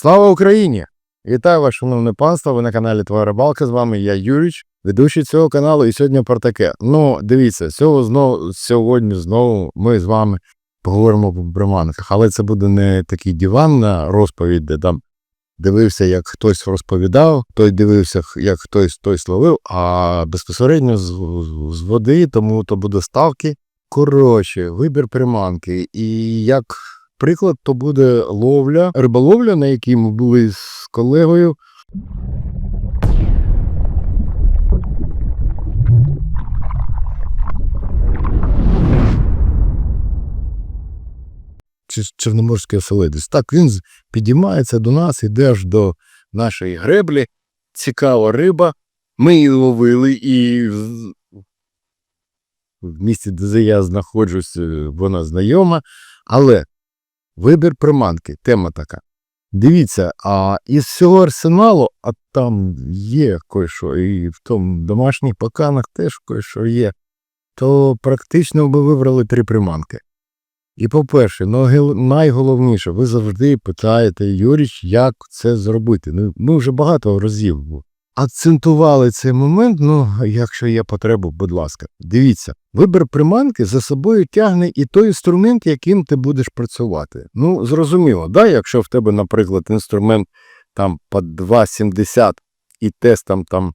Слава Україні! Вітаю вас, шановне панство. Ви на каналі Твоя Рибалка. З вами я Юріч, ведучий цього каналу. І сьогодні про таке. Ну, дивіться, цього знову, сьогодні знову ми з вами поговоримо про приманках. Але це буде не такий диван на розповідь, де там дивився, як хтось розповідав, той дивився, як хтось той словив, а безпосередньо з, з води, тому то буде ставки. Коротше, вибір приманки. І як приклад, то буде ловля, риболовля, на якій ми були з колегою. Чорноморський оселедець. Так, він підіймається до нас, іде аж до нашої греблі. Цікава риба. Ми її ловили, і в місті, де я знаходжусь, е, вона знайома. Але вибір приманки, тема така. Дивіться, а із всього арсеналу, а там є кое-що, і в тому домашніх поканах теж кое-що є, то практично ви вибрали три приманки. І по-перше, ну, найголовніше, ви завжди питаєте, Юріч, як це зробити. Ну, ми вже багато разів акцентували цей момент. Ну, якщо є потреба, будь ласка, дивіться, вибір приманки за собою тягне і той інструмент, яким ти будеш працювати. Ну, зрозуміло, да, якщо в тебе, наприклад, інструмент там по 2,70 і тестом там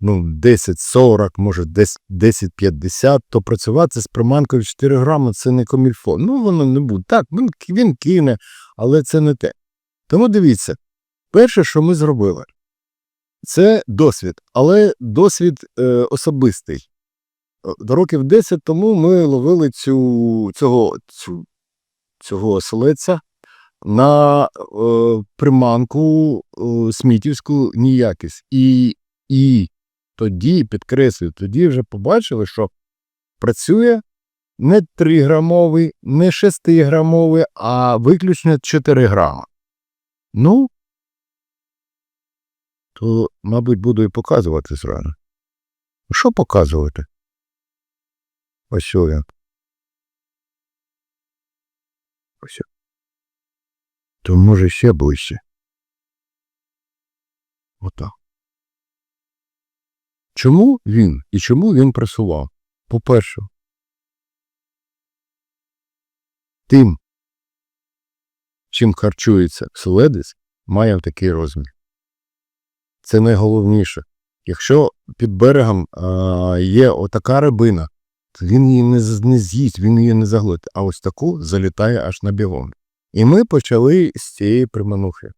ну, 10-40, може десь 10-50, то працювати з приманкою 4 грами це не комільфо. Ну, воно не буде. Так, він, він кине, але це не те. Тому дивіться, перше, що ми зробили, це досвід, але досвід е, особистий. Років 10 тому ми ловили цю, цього, цю, цього оселедця на е, приманку е, смітівську ніякість. І, і тоді, підкреслюю, тоді вже побачили, що працює не 3-грамовий, не 6-грамовий, а виключно 4 грама. Ну, то, мабуть, буду і показувати зразу. Що показувати? Ось що я. Ось. То може ще ближче. Отак. Чому він і чому він працював? По-перше, тим, чим харчується селедець, має такий розмір. Це найголовніше. Якщо під берегом а, є отака рибина, то він її не, не з'їсть, він її не заглотить. А ось таку залітає аж на бігом. І ми почали з цієї приманухи.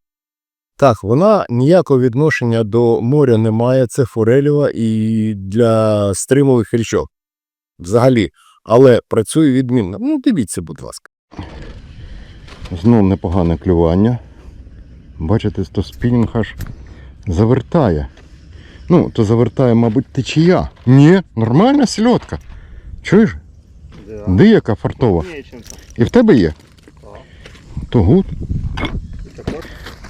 Так, вона ніякого відношення до моря не має, це форелєва і для стримових річок. Взагалі. Але працює відмінно. Ну, дивіться, будь ласка. Знов непогане клювання. Бачите, то спінінг аж завертає. Ну, то завертає, мабуть, течія. Ні, нормальна сільотка. Чуєш? Да. Де яка фартова? І в тебе є? Так. То гуд.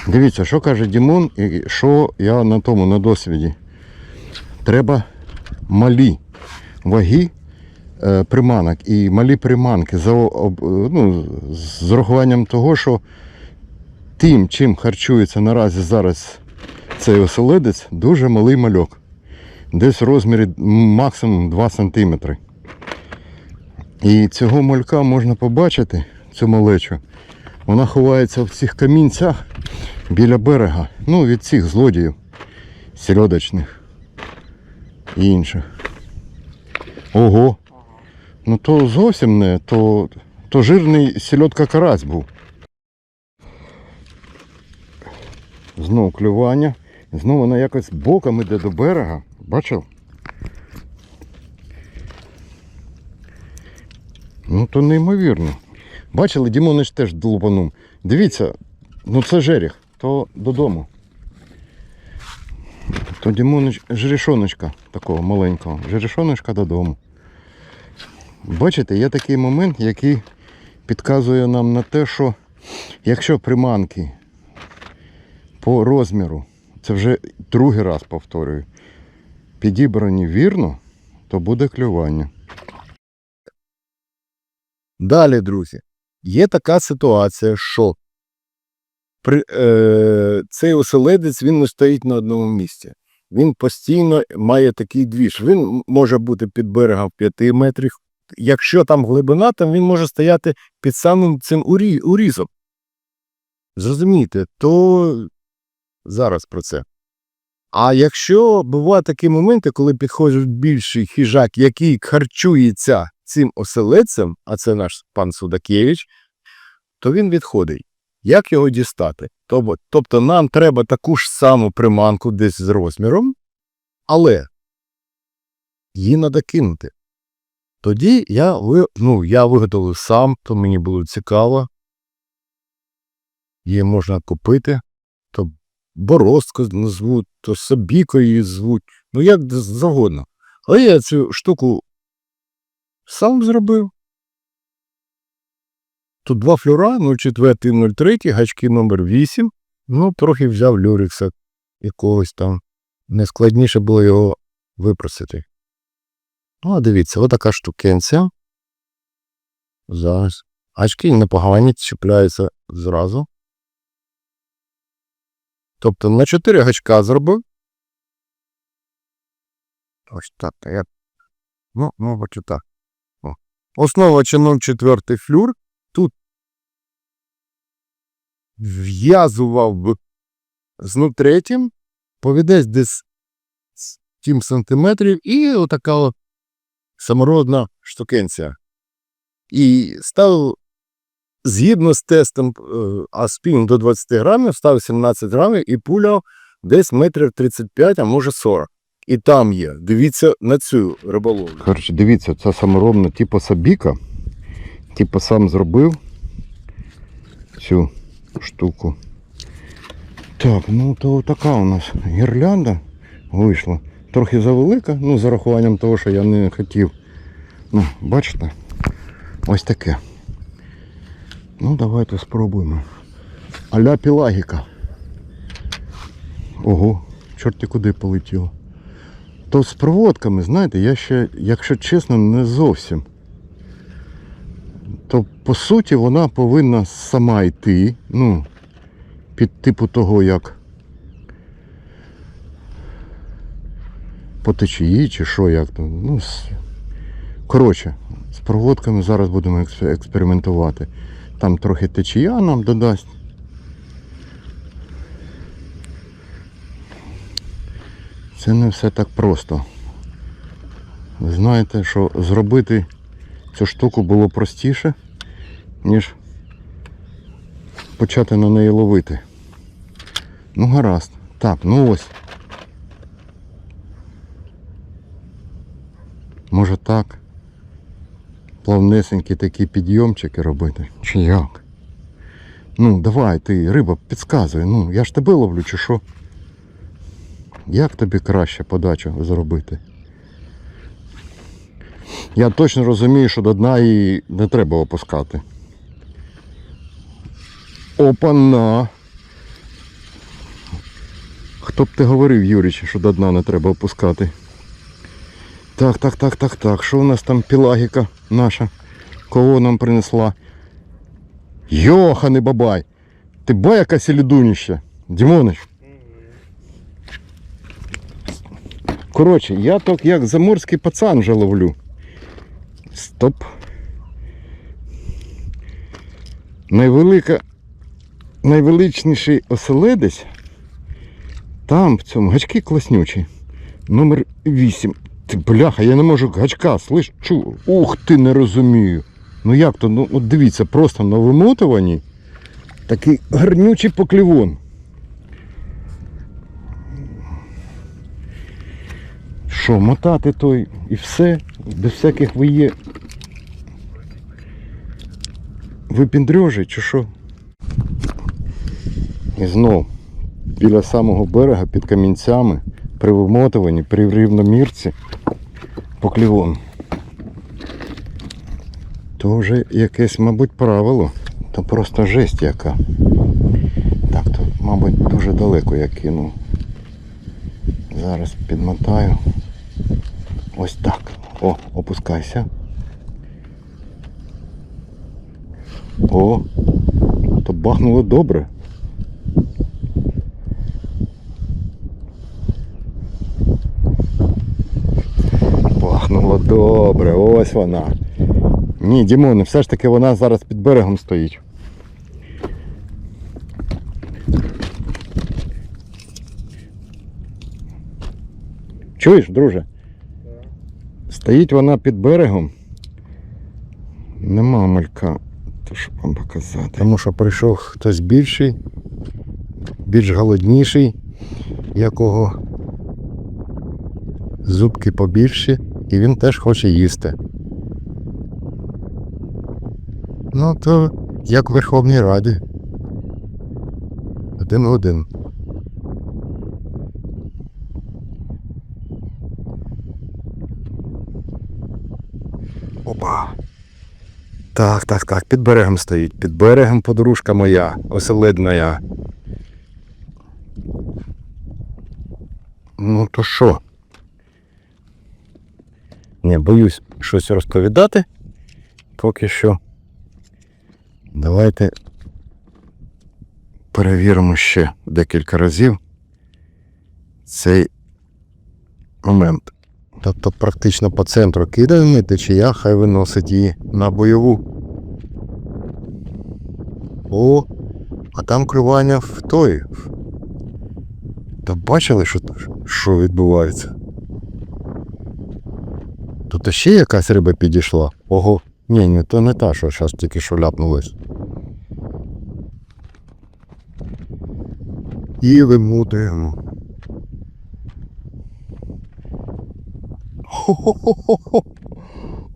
Дивіться, що каже Дімон, і що я на тому на досвіді. Треба малі ваги е, приманок і малі приманки за, об- е, ну, з урахуванням того, що тим, чим харчується наразі зараз цей оселедець, дуже малий мальок. Десь в розмірі максимум 2 см. І цього малька можна побачити, цю малечу. Вона ховається в цих камінцях біля берега. Ну, від цих злодіїв сільодочних і інших. Ого. Ну то зовсім не, то, то жирний сільотка карась був. Знову клювання. Знову вона якось боком іде до берега. Бачив? Ну то неймовірно. Бачили, Дімонич теж долупанув. Дивіться, ну це жеріх, то додому. То Дімонич жерешоночка такого маленького. Жерешоночка додому. Бачите, є такий момент, який підказує нам на те, що якщо приманки по розміру, це вже другий раз повторюю, підібрані вірно, то буде клювання. Далі, друзі, є така ситуація, що при, е, цей оселедець він не стоїть на одному місці. Він постійно має такий двіж. Він може бути під берегом 5 метрів. Якщо там глибина, то він може стояти під самим цим урі, урізом. Зрозумієте, то зараз про це. А якщо бувають такі моменти, коли підходить більший хижак, який харчується цим оселедцем, а це наш пан Судакевич, то він відходить. Як його дістати? Тобто, тобто нам треба таку ж саму приманку десь з розміром, але її треба кинути. Тоді я, ну, я виготовив сам, то мені було цікаво. Її можна купити, борозко назвуть, то собіко її звуть, ну як завгодно. Але я цю штуку сам зробив. Тут два флюра, 04 03, гачки номер 8. Ну, трохи взяв люрикса якогось там. Нескладніше було його випросити. Ну, а дивіться, отака штукенця. Зараз. Гачки непогані, чіпляються зразу. Тобто на 4 гачка зробив. Ось так. та Я... Ну, мабуть, так. О. Основа чином четвертий флюр. Тут в'язував би з третім, повідець десь 7 сантиметрів, і отака от самородна штукенція. І ставив згідно з тестом, е, а спін до 20 грамів, став 17 грамів і пуляв десь метрів 35, а може 40. І там є. Дивіться на цю риболовлю. Коротше, дивіться, це саморобна, типу сабіка. Типу сам зробив цю штуку. Так, ну то така у нас гірлянда вийшла. Трохи завелика, ну, з урахуванням того, що я не хотів. Ну, бачите? Ось таке. Ну, давайте спробуємо. Аля пілагіка. Ого, чорті куди полетіло. То з проводками, знаєте, я ще, якщо чесно, не зовсім. То по суті вона повинна сама йти, ну, під типу того, як по течії чи що, як там. Ну. Коротше, з проводками зараз будемо експериментувати. Там трохи течія нам додасть. Це не все так просто. Ви знаєте, що зробити цю штуку було простіше, ніж почати на неї ловити. Ну гаразд. Так, ну ось. Може так. Плавнесенькі такі підйомчики робити. Чи як? Ну, давай ти, риба, підказуй. Ну, я ж тебе ловлю, чи що? Як тобі краще подачу зробити? Я точно розумію, що до дна її не треба опускати. Опана! Хто б ти говорив, Юріч, що до дна не треба опускати? Так, так, так, так, так. Що у нас там пілагіка наша? Кого нам принесла? Йоханий бабай! Ти ба яка селідуніще? Дімонич. Коротше, я так як заморський пацан вже ловлю. Стоп. Найвелика, найвеличніший оселедець. Там в цьому гачки класнючі. Номер 8. Ти бляха, я не можу гачка, слиш, чу. Ух ти, не розумію. Ну як то, ну от дивіться, просто на вимотуванні такий гарнючий поклівон. Що, мотати той і все, без всяких виє. Випіндрьожі чи що? І знов біля самого берега під камінцями, при вимотуванні, при рівномірці поклівон. То вже якесь, мабуть, правило. То просто жесть яка. Так, то, мабуть, дуже далеко я кинув. Зараз підмотаю. Ось так. О, опускайся. О, то бахнуло добре. О, добре, ось вона. Ні, Дімон, все ж таки вона зараз під берегом стоїть. Чуєш, друже? Стоїть вона під берегом. Нема малька. То що вам показати? Тому що прийшов хтось більший, більш голодніший, якого зубки побільші, і він теж хоче їсти. Ну, то як в Верховній Раді. Один в один. Опа. Так, так, так, під берегом стоїть. Під берегом подружка моя, оселедна. Ну, то що? Не, боюсь щось розповідати. Поки що. Давайте перевіримо ще декілька разів цей момент. Тобто практично по центру кидаємо і течія, хай виносить її на бойову. О, а там клювання в той. Та бачили, що, що відбувається? Тут ще якась риба підійшла. Ого. Ні, ні, то не та, що зараз тільки що ляпнулась. І вимутуємо. Хо-хо-хо-хо.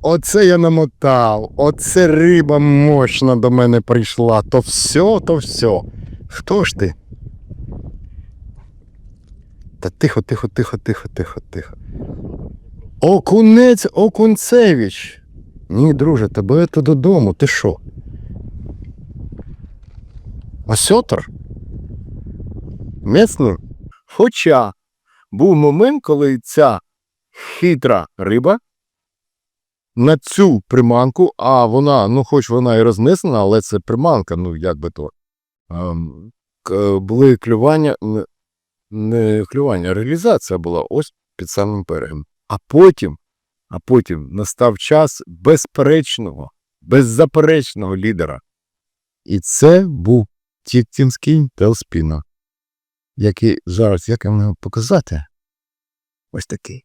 Оце я намотав. Оце риба мощна до мене прийшла. То все, то все. Хто ж ти? Та тихо, тихо, тихо, тихо, тихо, тихо. Окунець Окунцевич. Ні, друже, тебе то додому, ти що? Осьотр? Міцно? Хоча був момент, коли ця хитра риба на цю приманку, а вона, ну хоч вона і рознесена, але це приманка, ну як би то. Ем, були клювання, не, не клювання, а реалізація була ось під самим берегом. А потім, а потім настав час безперечного, беззаперечного лідера. І це був Тіктінський Телспіна, який зараз, як вам показати? Ось такий.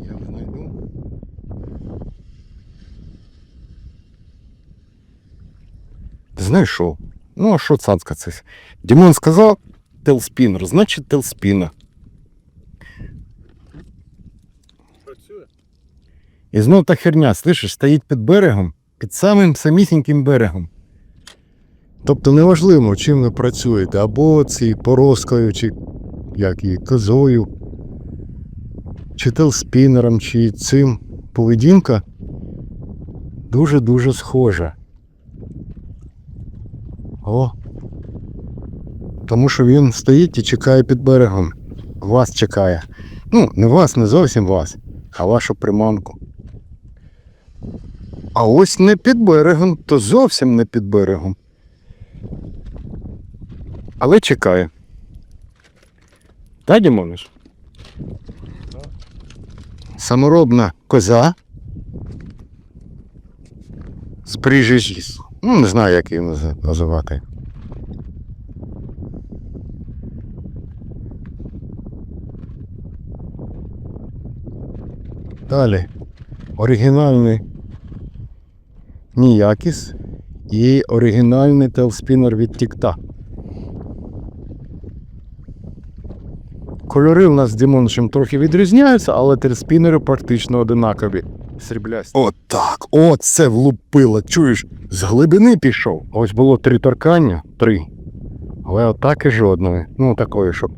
Я знайду. Що? Ну, а що цацка це? Дімон сказав телспінер, значить телспіна. Працює? І знов та херня, слышиш, стоїть під берегом, під самим самісіньким берегом. Тобто неважливо, чим ви працюєте, або ці порозкою, чи як її, козою, чи телспінером, чи цим поведінка дуже-дуже схожа. О. Тому що він стоїть і чекає під берегом. Вас чекає. Ну, не вас, не зовсім вас, а вашу приманку. А ось не під берегом, то зовсім не під берегом. Але чекає. Та, Дімониш? Саморобна коза. З прижижі. Ну, не знаю, як її називати. Далі. Оригінальний Ніякіс і оригінальний телспінер від Тікта. Кольори у нас з Дімоншем трохи відрізняються, але телспінери практично одинакові. Сріблясті. От так, оце влупило. Чуєш, з глибини пішов. Ось було три торкання, три. Але отак і жодної. Ну, такої, щоб.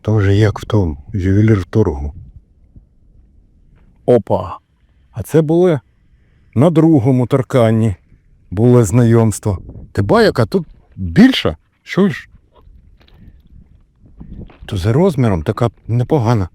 То вже як в тому, ювелір в торгу. Опа. А це було на другому торканні. Було знайомство. Ти ба, яка тут більша? Чуєш? То за розміром така непогана.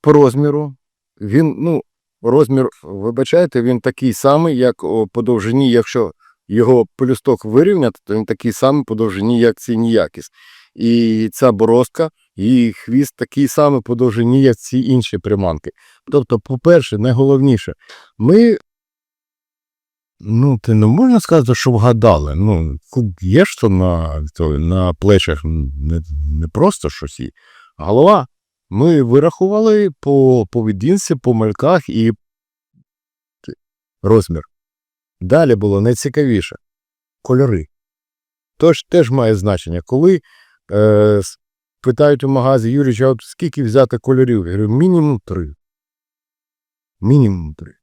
По розміру він, ну, розмір, вибачайте, він такий самий, як по довжині, якщо його пелюсток вирівняти, то він такий самий по довжині, як цей ніякіс. І ця борозка, і хвіст такий самий по довжині, як ці інші приманки. Тобто, по-перше, найголовніше, ми. Ну, ти не можна сказати, що вгадали. Ну, є ж то на, то, на плечах не, не просто щось є. Голова. Ми вирахували по поведінці, по мальках і розмір. Далі було найцікавіше кольори. Тож теж має значення. Коли е, питають у магазі, Юрій, от скільки взяти кольорів? Я говорю, мінімум три. Мінімум три.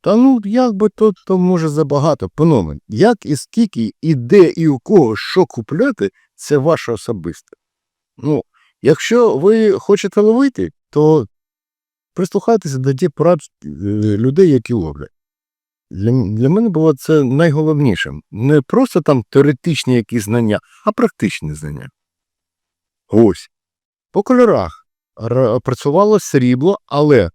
Та ну, як би то, то може забагато. Панове, як і скільки, і де, і у кого що купляти, це ваше особисте. Ну, якщо ви хочете ловити, то прислухайтеся до ті порад е, людей, які ловлять. Для, для мене було це найголовнішим. Не просто там теоретичні якісь знання, а практичні знання. Ось. По кольорах працювало срібло, але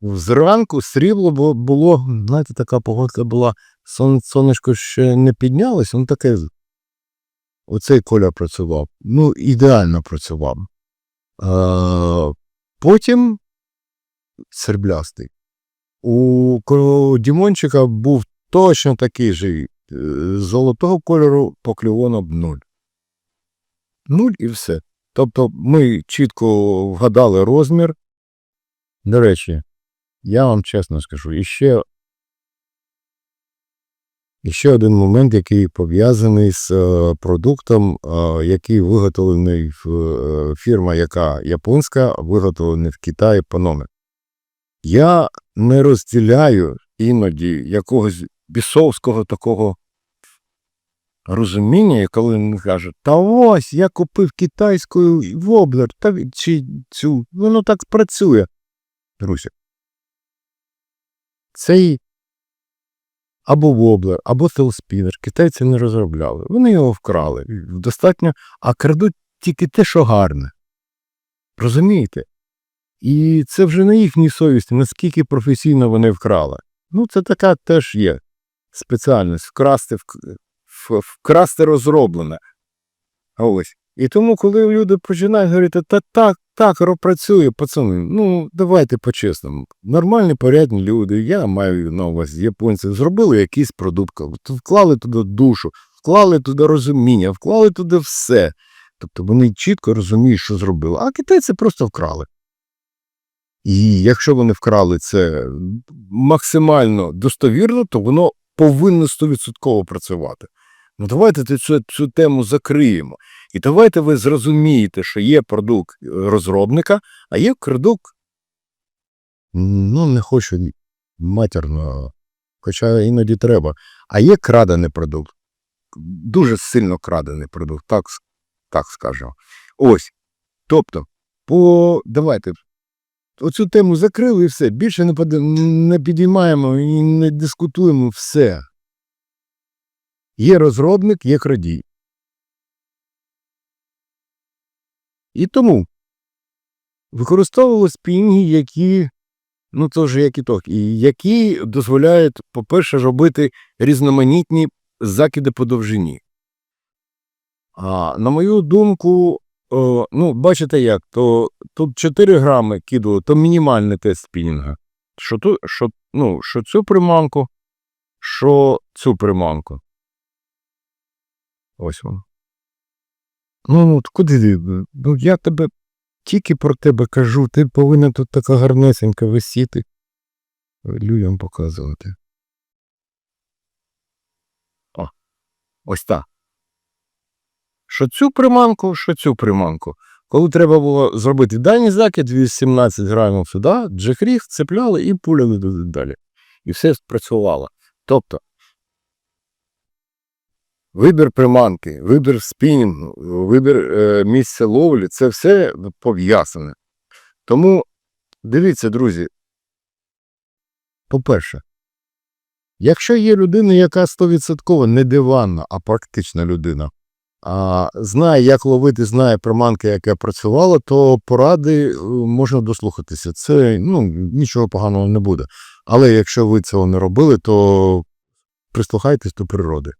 зранку срібло було, знаєте, така погодка була, сон, сонечко ще не піднялось, воно таке. Оцей кольор працював. Ну, ідеально працював. Е, потім серблястий. У Дімончика був точно такий же е, золотого кольору покльовонок нуль. Нуль і все. Тобто ми чітко вгадали розмір. До речі, я вам чесно скажу, іще, іще один момент, який пов'язаний з е, продуктом, е, який виготовлений е, фірма, яка японська, виготовлений в Китаї по номер. Я не розділяю іноді якогось бісовського такого розуміння, коли він каже, та ось я купив китайську воблер, та чи цю, воно так працює. Друзі, цей або воблер, або селспінер китайці не розробляли. Вони його вкрали. Достатньо, а крадуть тільки те, що гарне. Розумієте? І це вже на їхній совісті, наскільки професійно вони вкрали. Ну, це така теж є спеціальність вкрасти, вк- вкрасти розроблене. Ось. І тому, коли люди починають говорити, та так, так, працює, пацани, ну давайте по-чесному. Нормальні, порядні люди, я маю на увазі японці, зробили якийсь продукт, вклали туди душу, вклали туди розуміння, вклали туди все. Тобто вони чітко розуміють, що зробили, а китайці просто вкрали. І якщо вони вкрали це максимально достовірно, то воно повинно 100% працювати. Ну давайте цю, цю тему закриємо. І давайте ви зрозумієте, що є продукт е, розробника, а є продукт. Ну, не хочу матерно, хоча іноді треба. А є крадений продукт. Дуже сильно крадений продукт, так, так скажемо. Ось. Тобто, по давайте оцю тему закрили і все. Більше не, поди- не підіймаємо і не дискутуємо все. Є розробник, є крадій. І тому використовували спінги, які, ну це вже як і то, і які дозволяють, по-перше, робити різноманітні закиди по довжині. А на мою думку, о, ну, бачите як, то тут 4 грами кидало, то мінімальний тест спінінга. Що, ту, що, ну, що цю приманку, що цю приманку. Ось воно. Ну, ну, куди ти? Ну, я тебе тільки про тебе кажу, ти повинна тут така гарнесенька висіти. Людям показувати. О, ось так. Що цю приманку, що цю приманку. Коли треба було зробити дальній закид, 18 грамів сюди, джекріг цепляли і пуляли далі. І все спрацювало. Тобто, вибір приманки, вибір спінінгу, вибір е, місця ловлі це все пов'язане. Тому дивіться, друзі. По-перше, якщо є людина, яка 100% не диванна, а практична людина, а, знає, як ловити, знає приманки, яка працювала, то поради е, можна дослухатися. Це ну, нічого поганого не буде. Але якщо ви цього не робили, то прислухайтесь до природи.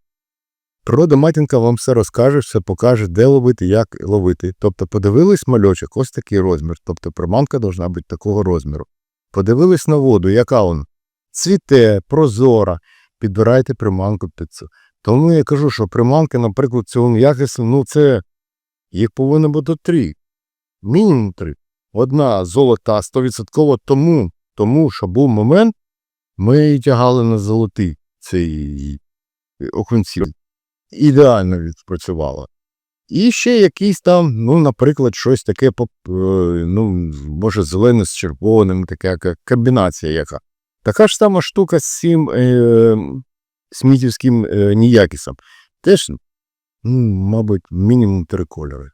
Природа матінка вам все розкаже, все покаже, де ловити, як ловити. Тобто подивились мальочок, ось такий розмір. Тобто приманка повинна бути такого розміру. Подивились на воду, яка вона? Цвіте, прозора. Підбирайте приманку під це. Тому я кажу, що приманки, наприклад, цього якісу, ну це їх повинно бути три. Мінімум три. Одна золота 100% тому, тому що був момент, ми її тягали на золотий цей окунці. Ідеально відпрацювала. І ще якийсь там, ну, наприклад, щось таке, е, ну, може, зелене з червоним, така комбінація яка. Така ж сама штука з цим е, смітівським е, ніякісом. Теж, ну, мабуть, мінімум три кольори.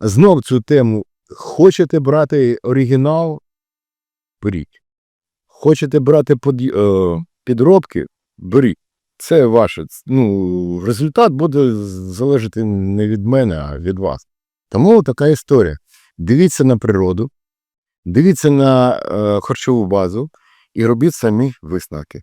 Знов цю тему. Хочете брати оригінал? Беріть. Хочете брати под, е, підробки? Беріть. Це ваше. Ну, результат буде залежати не від мене, а від вас. Тому така історія. Дивіться на природу, дивіться на е, харчову базу і робіть самі висновки.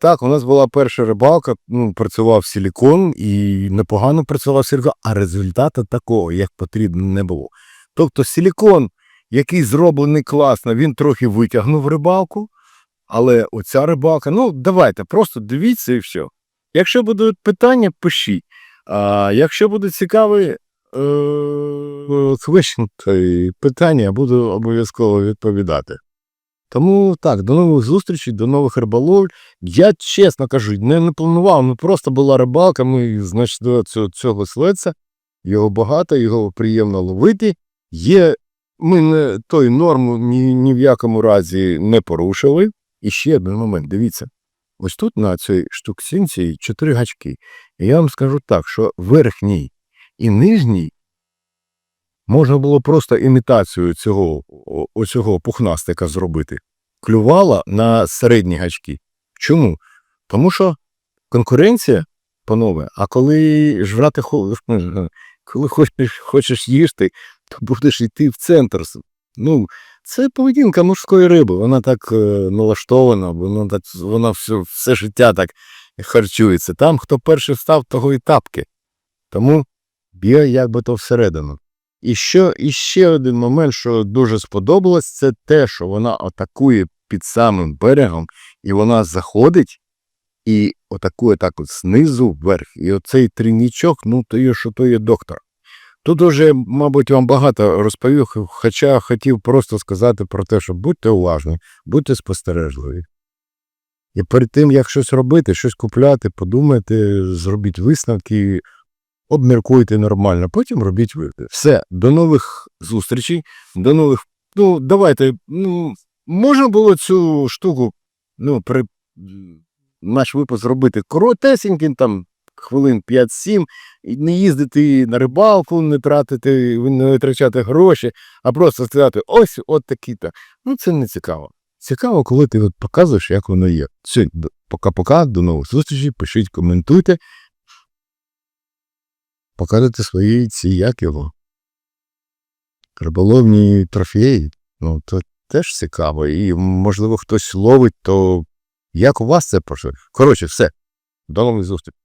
Так, у нас була перша рибалка, ну, працював силікон і непогано працював силікон, а результату такого, як потрібно, не було. Тобто силікон, який зроблений класно, він трохи витягнув рибалку, але оця рибалка, ну давайте, просто дивіться і все. Якщо будуть питання, пишіть. А якщо буде цікавий е, питання, я буду обов'язково відповідати. Тому так, до нових зустрічей, до нових риболовль. Я чесно кажу, не, не планував, ну просто була рибалка, ми до цього, цього слеця, його багато, його приємно ловити. Є, ми не, той норму ні, ні в якому разі не порушили. І ще один момент, дивіться. Ось тут на цій штуксинці чотири гачки. І я вам скажу так, що верхній і нижній можна було просто імітацію цього, оцього пухнастика зробити. Клювала на середні гачки. Чому? Тому що конкуренція, панове, а коли жрати коли хочеш, хочеш їсти, то будеш йти в центр. Ну, це поведінка морської риби. Вона так е, налаштована, вона так вона все, все життя так харчується. Там, хто перший став, того і тапки. Тому б'є якби то всередину. І що і ще один момент, що дуже сподобалось, це те, що вона атакує під самим берегом, і вона заходить і атакує так от знизу вверх. І оцей тринічок, ну то є, що то є доктор. Тут уже, мабуть, вам багато розповів, хоча хотів просто сказати про те, що будьте уважні, будьте спостережливі. І перед тим, як щось робити, щось купляти, подумайте, зробіть висновки, обміркуйте нормально, потім робіть виводи. Все, до нових зустрічей, до нових. Ну, давайте, ну, можна було цю штуку, ну, при наш випуск зробити коротесеньким, там, хвилин 5-7, і не їздити на рибалку, не тратити, не витрачати гроші, а просто сказати, ось от такі-то. Ну, це не цікаво. Цікаво, коли ти от показуєш, як воно є. Все, пока-пока, до нових зустрічей, пишіть, коментуйте. Покажете свої ці, як його. Риболовні трофеї. Ну, то теж цікаво. І, можливо, хтось ловить, то як у вас це пройшло? Коротше, все. До нових зустрічей.